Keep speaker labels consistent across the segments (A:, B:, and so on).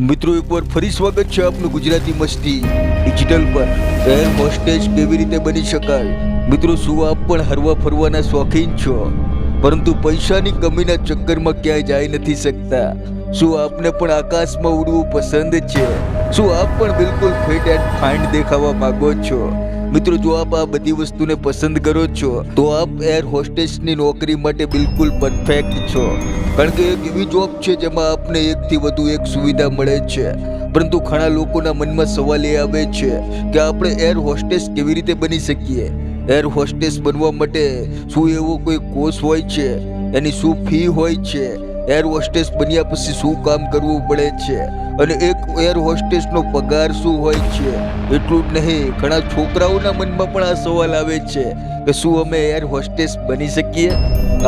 A: મિત્રો એકવાર ફરી સ્વાગત છે આપનું ગુજરાતી મસ્તી. ડિજિટલ પર એર હોસ્ટેજ કેવી રીતે બની શકાય? મિત્રો, શું આપ પણ હરવા ફરવાના શોખીન છો? પરંતુ પૈસાની કમીના ચક્કરમાં ક્યાંય જઈ નથી શકતા. શું આપને પણ આકાશમાં ઉડવું પસંદ છે? શું આપ પણ બિલકુલ ફિટ એન્ડ ફાઇન દેખાવા માંગો છો? મિત્રો, જો આપ આ બધી વસ્તુને પસંદ કરો છો, તો આપ એર હોસ્ટેસની નોકરી માટે બિલકુલ પરફેક્ટ છો. કારણ કે એક એવી જોબ છે જેમાં આપને એકથી વધુ એક સુવિધા મળે છે. પરંતુ ઘણા લોકોના મનમાં સવાલ એ આવે છે કે આપણે એર હોસ્ટેસ કેવી રીતે બની શકીએ? એર હોસ્ટેસ બનવા માટે શું એવો કોઈ કોર્સ હોય છે? એની શું ફી હોય છે? એર હોસ્ટેસ બન્યા પછી શું કામ કરવું પડે છે? અને એક એર હોસ્ટેસનો પગાર શું હોય છે? એટલું જ નહીં, ઘણા છોકરાઓના મનમાં પણ આ સવાલ આવે છે. કે શું અમે એર હોસ્ટેસ બની શકીએ?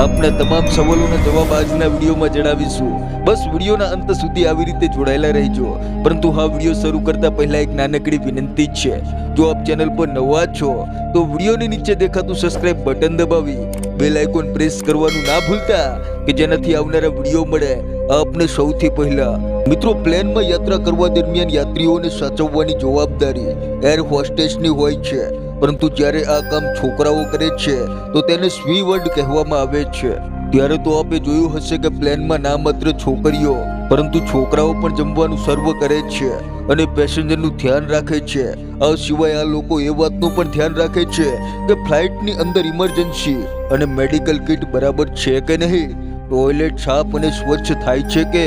A: આપના તમામ સવાલોના જવાબ આજના વિડીયોમાં જણાવીશું. બસ વિડીયોના અંત સુધી આવી રીતે જોડાયેલા રહેજો. પરંતુ હા, વીડિયો શરૂ કરતા પહેલા એક નાનકડી વિનંતી છે. જો આપ ચેનલ પર નવા છો, તો વિડીયોની નીચે દેખાતું સબસ્ક્રાઇબ બટન દબાવી બેલ આઇકોન પ્રેસ કરવાનું ના ભૂલતા, કે જેનાથી આવનારા વીડિયો મળે આપને સૌથી પહેલા. મિત્રો, પ્લેનમાં યાત્રા કરવા દરમિયાન યાત્રીઓને સાચવવાની જવાબદારી એર હોસ્ટેસની હોય છે. પરંતુ જ્યારે આ કામ છોકરાઓ કરે છે, તો તેને સ્વીવર્ડ કહેવામાં આવે છે. ત્યારે તો આપે જોયું હશે કે પ્લેનમાં ના માત્ર છોકરીઓ, પરંતુ છોકરાઓ પણ જમવાનું સર્વ કરે છે અને પેસેન્જરનું ધ્યાન રાખે છે. આ સિવાય આ લોકો એ વાતનું પણ ધ્યાન રાખે છે કે ફ્લાઇટની અંદર ઇમરજન્સી અને મેડિકલ કિટ બરાબર છે કે નહીં? ટોયલેટ સાફ અને સ્વચ્છ થાય છે કે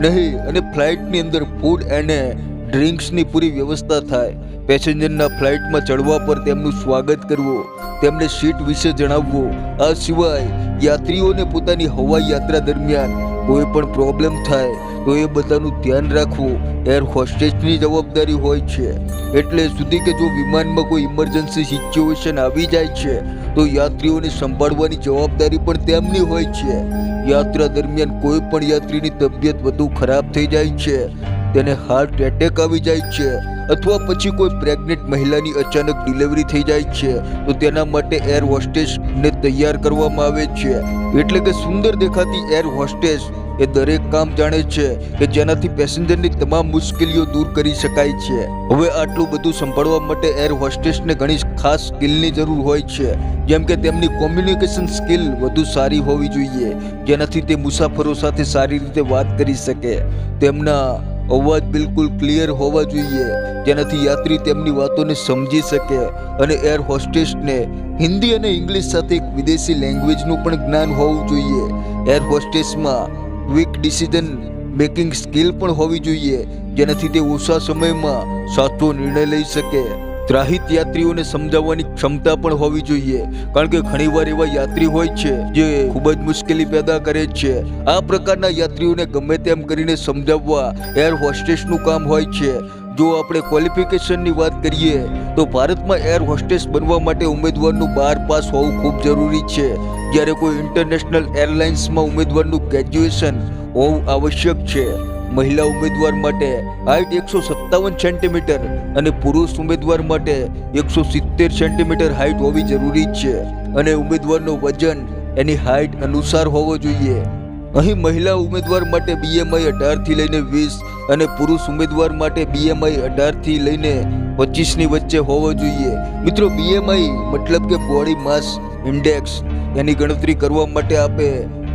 A: નહીં? અને ફ્લાઇટની અંદર ફૂડ અને ડ્રિંક્સની પૂરી વ્યવસ્થા થાય. પેસેન્જરના ફ્લાઇટમાં ચડવા પર તેમનું સ્વાગત કરવું, તેમને સીટ વિશે જણાવવું. આ સિવાય યાત્રીઓને પોતાની હવાઈ યાત્રા દરમિયાન કોઈ પણ પ્રોબ્લેમ થાય તો એ બધાનું ધ્યાન રાખવું એર હોસ્ટેસની જવાબદારી હોય છે. એટલે સુધી કે જો વિમાનમાં કોઈ ઇમરજન્સી સિચ્યુએશન આવી જાય છે, તો યાત્રીઓને સંભાળવાની જવાબદારી પણ તેમની હોય છે. યાત્રા દરમિયાન કોઈ પણ યાત્રીની તબિયત વધુ ખરાબ થઈ જાય છે. તેને હાર્ટ એટેક આવી જાય છે. અથવા પછી કોઈ પ્રેગ્નેન્ટ મહિલાની અચાનક ડિલિવરી થઈ જાય છે, તો તેના માટે એર હોસ્ટેસને તૈયાર કરવામાં આવે છે. એટલે કે સુંદર દેખાતી એર હોસ્ટેસ એ દરેક કામ જાણે છે કે જેનાથી પેસેન્જરની તમામ મુશ્કેલીઓ દૂર કરી શકાય છે. હવે આટલું બધું સંભાળવા માટે એર હોસ્ટેસને ઘણી ખાસ સ્કિલની જરૂર હોય છે. જેમ કે તેમની કોમ્યુનિકેશન સ્કિલ વધુ સારી હોવી જોઈએ, જેનાથી તે મુસાફરો સાથે સારી રીતે વાત કરી શકે. તેમના અવાજ બિલકુલ ક્લિયર હોવા જોઈએ, જેનાથી યાત્રી તેમની વાતોને સમજી શકે અને એર હોસ્ટેસને હિન્દી અને ઇંગ્લિશ સાથે એક વિદેશી લેંગ્વેજનું પણ જ્ઞાન હોવું જોઈએ. એર હોસ્ટેસમાં ક્વિક ડિસિઝન મેકિંગ સ્કિલ પણ હોવી જોઈએ, જેનાથી તે ઓછા સમયમાં સાચો નિર્ણય લઈ શકે. ત્રાહિત યાત્રીઓને સમજાવવાની ક્ષમતા પણ હોવી જોઈએ. કારણ કે ઘણીવાર એવા યાત્રી હોય છે જે ખૂબ જ મુશ્કેલી પેદા કરે છે. આ પ્રકારના યાત્રીઓને ગમે તેમ કરીને સમજાવવા એર હોસ્ટેસનું કામ હોય છે. જો આપણે ક્વોલિફિકેશનની વાત કરીએ, તો ભારતમાં એર હોસ્ટેસ બનવા માટે ઉમેદવારનું બાર પાસ હોવું ખૂબ જરૂરી છે. જ્યારે કોઈ ઇન્ટરનેશનલ એરલાઇન્સમાં ઉમેદવારનું ગ્રેજ્યુએશન હોવું આવશ્યક છે. મહિલા ઉમેદવાર માટે હાઇટ એકસો સત્તાવન સેન્ટીમીટર અને પુરુષ ઉમેદવાર માટે એકસો સિત્તેર સેન્ટીમીટર હાઇટ હોવી જરૂરી છે. અને ઉમેદવારનો વજન એની હાઇટ અનુસાર હોવો જોઈએ. અહીં મહિલા ઉમેદવાર માટે બીએમઆઈ અઢારથી લઈને વીસ અને પુરુષ ઉમેદવાર માટે બીએમઆઈ અઢારથી લઈને પચીસની વચ્ચે હોવો જોઈએ. મિત્રો બીએમઆઈ મતલબ કે બોડી માસ ઇન્ડેક્સ એની ગણતરી કરવા માટે આપે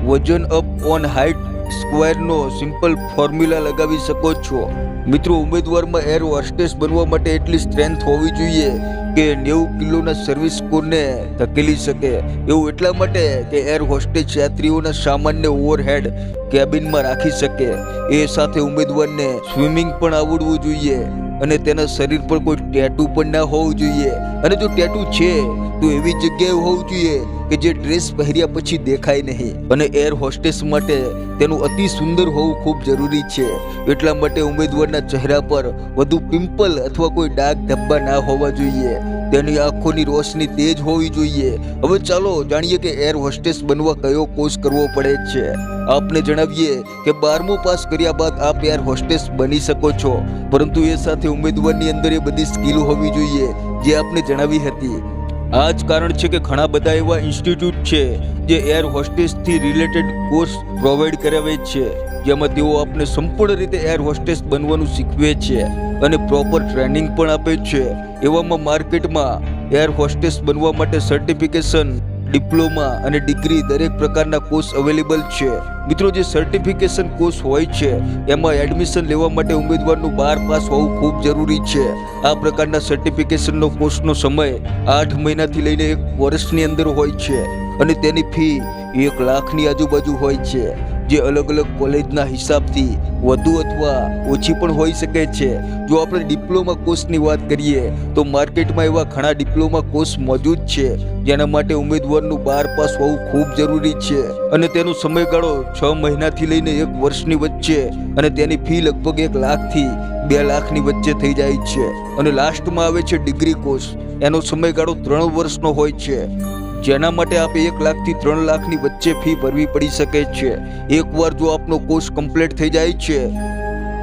A: વજન અપ ઓન હાઇટ સ્ક્વેરનો સિમ્પલ ફોર્મ્યુલા લગાવી શકો છો. મિત્રો, ઉમેદવારમાં એર હોસ્ટેસ બનવા માટે એટલી સ્ટ્રેન્થ હોવી જોઈએ કે નેવું કિલોના સર્વિસ સ્કોરને ધકેલી શકે. એવું એટલા માટે કે એર હોસ્ટેસ યાત્રીઓના સામાન્ય ઓવરહેડ કેબિનમાં રાખી શકે. એ સાથે ઉમેદવારને સ્વિમિંગ પણ આવડવું જોઈએ. અને તેના શરીર પર કોઈ ટેટુ પણ ના હોવું જોઈએ. અને જો ટેટુ છે, તો એવી જગ્યાએ હોવું જોઈએ કે જે ડ્રેસ પહેર્યા પછી દેખાય નહીં. અને એર હોસ્ટેસ માટે તેનું અતિ સુંદર હોવું ખૂબ જરૂરી છે. એટલા માટે ઉમેદવારના ચહેરા પર વધુ પિમ્પલ અથવા કોઈ ડાઘ ધબ્બા ના હોવા જોઈએ. તેની આંખોની રોશની તેજ હોવી જોઈએ. હવે ચાલો જાણીએ કે એર હોસ્ટેસ બનવા કયો કોર્સ કરવો પડે છે. આપને જણાવીએ કે બારમું પાસ કર્યા બાદ આપ એર હોસ્ટેસ બની શકો છો. પરંતુ એ સાથે ઉમેદવારની અંદર એ બધી સ્કિલ હોવી જોઈએ, જે આપને જણાવી હતી. આ જ કારણ છે કે ઘણા બધા એવા ઇન્સ્ટિટ્યૂટ છે, જે એર હોસ્ટેસથી રિલેટેડ કોર્સ પ્રોવાઈડ કરાવે છે. જેમાં તેઓ આપને સંપૂર્ણ રીતે એર હોસ્ટેસ બનવાનું શીખવે છે. અને પ્રોપર ટ્રેનિંગ પણ આપે છે. એવામાં માર્કેટમાં એર હોસ્ટેસ બનવા માટે સર્ટિફિકેશન ડિપ્લોમા અને ડિગ્રી દરેક પ્રકારના કોર્સ અવેલેબલ છે. મિત્રો, જે સર્ટિફિકેશન કોર્સ હોય છે, એમાં એડમિશન લેવા માટે ઉમેદવારનું બાર પાસ હોવું ખૂબ જરૂરી છે. આ પ્રકારના સર્ટિફિકેશનનો કોર્સનો સમય આઠ મહિનાથી લઈને એક વર્ષની અંદર હોય છે અને તેની ફી એક લાખની આજુબાજુ હોય છે. જે અલગ અલગ કોલેજના હિસાબથી વધુ અથવા ઓછી પણ હોઈ શકે છે. જો આપણે ડિપ્લોમા કોર્સની વાત કરીએ, તો માર્કેટમાં એવા ઘણા ડિપ્લોમા કોર્સ મોજૂદ છે, જેના માટે ઉમેદવારનું બાર પાસ હોવું ખૂબ જરૂરી છે. અને તેનો સમયગાળો છ મહિનાથી લઈને એક વર્ષની વચ્ચે અને તેની ફી લગભગ એક લાખથી બે લાખની વચ્ચે થઈ જાય છે. અને લાસ્ટમાં આવે છે ડિગ્રી કોર્સ. એનો સમયગાળો ત્રણ વર્ષનો હોય છે. જેના માટે આપે એક લાખથી ત્રણ લાખની વચ્ચે ફી ભરવી પડી શકે છે. એકવાર જો આપનો કોર્સ કમ્પ્લીટ થઈ જાય છે,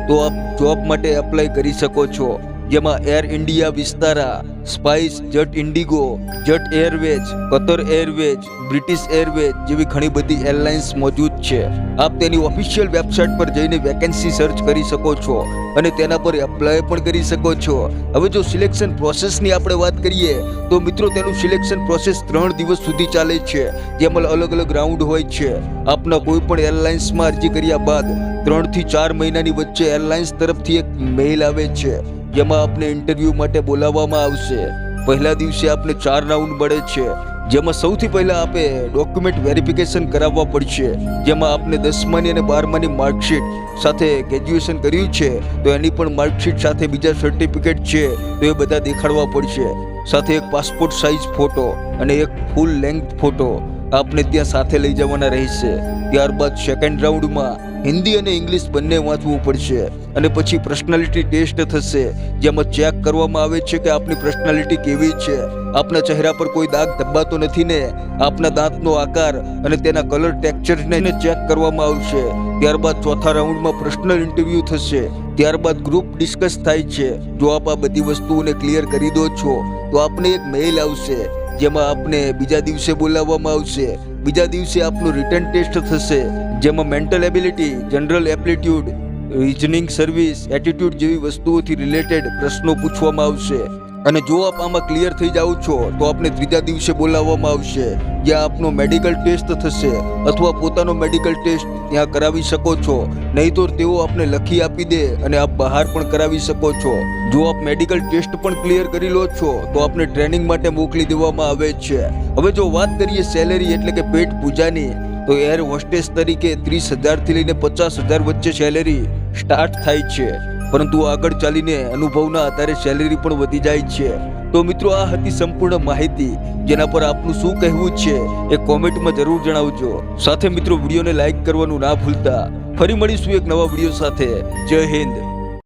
A: તો આપ જોબ માટે એપ્લાય કરી શકો છો. જેમાં Air India Vistara, spice jet IndiGo, jet airways Qatar airways British airways જેવી ઘણી બધી એરલાઇન્સ મોજૂદ છે. આપ તેની ઓફિશિયલ વેબસાઇટ પર જઈને વેકેન્સી સર્ચ કરી શકો છો અને તેના પર એપ્લાય પણ કરી શકો છો. હવે જો સિલેક્શન પ્રોસેસની આપણે વાત કરીએ, તો મિત્રો તેનું સિલેક્શન પ્રોસેસ ત્રણ દિવસ સુધી ચાલે છે. જેમાં અલગ અલગ રાઉન્ડ હોય છે. આપના કોઈ પણ એરલાઇન્સમાં અરજી કર્યા બાદ ત્રણથી ચાર મહિનાની વચ્ચે એરલાઇન્સ તરફથી એક મેઇલ આવે છે. જેમાં આપને ઇન્ટરવ્યૂ માટે બોલાવવામાં આવશે. પહેલા દિવસે આપને ચાર રાઉન્ડ મળે છે, જેમાં સૌથી પહેલા આપે ડોક્યુમેન્ટ વેરિફિકેશન કરાવવા પડશે. જેમાં આપને દસમાની અને બારમાની માર્કશીટ સાથે ગ્રેજ્યુએશન કર્યું છે, તો એની પણ માર્કશીટ સાથે બીજા સર્ટિફિકેટ છે, તો એ બધા દેખાડવા પડશે. સાથે એક પાસપોર્ટ સાઇઝ ફોટો અને એક ફૂલ લેન્થ ફોટો આપને ત્યાં સાથે લઈ જવાના રહેશે. ત્યારબાદ સેકન્ડ રાઉન્ડમાં હિન્દી અને ઇંગ્લિશ બંને વાંચવું પડશે અને પછી પર્સનાલિટી ટેસ્ટ થશે. જેમાં ચેક કરવામાં આવે છે કે આપની પર્સનાલિટી કેવી છે. આપના ચહેરા પર કોઈ દાગ ધબ્બાતો નથી ને. આપના દાંતનો આકાર અને તેના કલર ટેક્સચરને ચેક કરવામાં આવશે. ત્યારબાદ ચોથા રાઉન્ડમાં પર્સનલ ઇન્ટરવ્યૂ થશે. ત્યારબાદ ગ્રુપ ડિસ્કસ થાય છે. જો આપ આ બધી વસ્તુઓને ક્લિયર કરી દો છો, તો આપને એક મેઇલ આવશે. જેમાં આપને બીજા દિવસે બોલાવવામાં આવશે. બીજા દિવસે આપનું રિટર્ન ટેસ્ટ થશે, જેમાં mental ability general aptitude reasoning service attitude જેવી વસ્તુઓથી રિલેટેડ પ્રશ્નો પૂછવામાં આવશે. અને જો આપ આમાં ક્લિયર થઈ જાઓ છો, તો આપને ત્રીજા દિવસે બોલાવવામાં આવશે, જ્યાં આપનો મેડિકલ ટેસ્ટ થશે, અથવા પોતાનો મેડિકલ ટેસ્ટ ત્યાં કરાવી શકો છો. નહીં તો તેઓ આપને લખી આપી દે અને આપ બહાર પણ કરાવી શકો છો. જો આપ મેડિકલ ટેસ્ટ પણ ક્લિયર કરી લો છો, તો આપને ટ્રેનિંગ માટે મોકલી દેવામાં આવે છે. હવે જો વાત કરીએ સેલેરી એટલે કે પેટ પૂજાની, તો એર હોસ્ટેસ તરીકે ત્રીસ હજારથી લઈને પચાસ હજાર વચ્ચે સેલેરી સ્ટાર્ટ થાય છે. પરંતુ આગળ ચાલીને અનુભવના આધારે સેલેરી પણ વધી જાય છે. તો મિત્રો, આ હતી સંપૂર્ણ માહિતી. જેના પર આપનું શું કહેવું છે એ કોમેન્ટમાં જરૂર જણાવજો. સાથે મિત્રો, વિડીયોને લાઇક કરવાનું ના ભૂલતા. ફરી મળીશું એક નવા વીડિયો સાથે. જય હિન્દ.